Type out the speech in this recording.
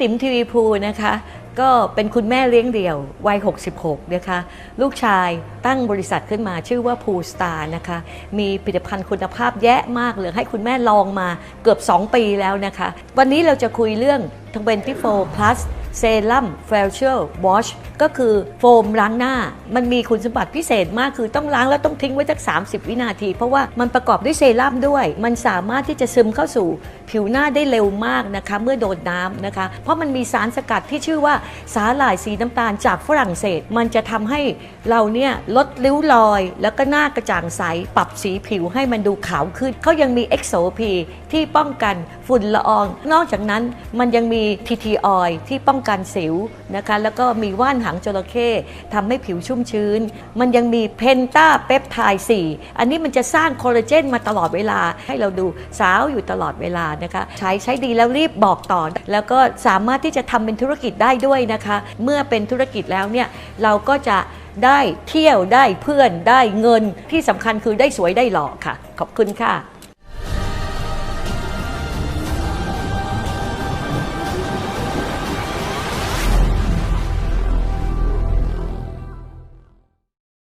ติ๋มทีวีพูนะคะ ก็เป็นคุณแม่เลี้ยงเดี่ยว วัย 66 นะคะ ลูกชายตั้งบริษัทขึ้นมาชื่อว่าภูสตาร์นะคะ มีผลิตภัณฑ์คุณภาพแยะมากเลยให้คุณแม่ลองมาเกือบ 2 ปีแล้วนะคะ วันนี้เราจะคุยเรื่องทั้งเป็นทิโฟพลัสเซรั่มเฟลเชอร์วอชก็คือโฟมล้างหน้า มันมีคุณสมบัติพิเศษมากคือต้องล้างแล้วต้องทิ้งไว้สัก 30 วินาที เพราะว่ามันประกอบด้วยเซรั่มด้วย มันสามารถที่จะซึมเข้าสู่ผิวหน้าได้เร็วมากนะคะ เมื่อโดนน้ำนะคะ เพราะมันมีสารสกัดที่ชื่อว่าสาหร่ายสีน้ำตาลจากฝรั่งเศส มันจะทำให้เราเนี่ยลดริ้วรอย แล้วก็หน้ากระจ่างใสปรับสีผิวให้มันดูขาวขึ้นเขายังมี XOP ที่ป้องกันฝุ่นละออง นอกจากนั้นมันยังมีี TT oil ที่ป้องกันสิวนะคะแล้วก็มีว่านหางจระเข้ทำให้ผิวชุ่มชื้น มันยังมีเพนตาเปปไทด์4อันนี้มันจะสร้างคอลลาเจนมาตลอดเวลา ให้เราดูสาวอยู่ตลอดเวลานะคะใช้ใช้ดีแล้วรีบบอกต่อ แล้วก็สามารถที่จะทำเป็นธุรกิจได้ด้วยนะคะ เมื่อเป็นธุรกิจแล้วเนี่ยเราก็จะได้เที่ยวได้เพื่อนได้เงินที่สำคัญคือได้สวยได้หล่อค่ะ ขอบคุณค่ะ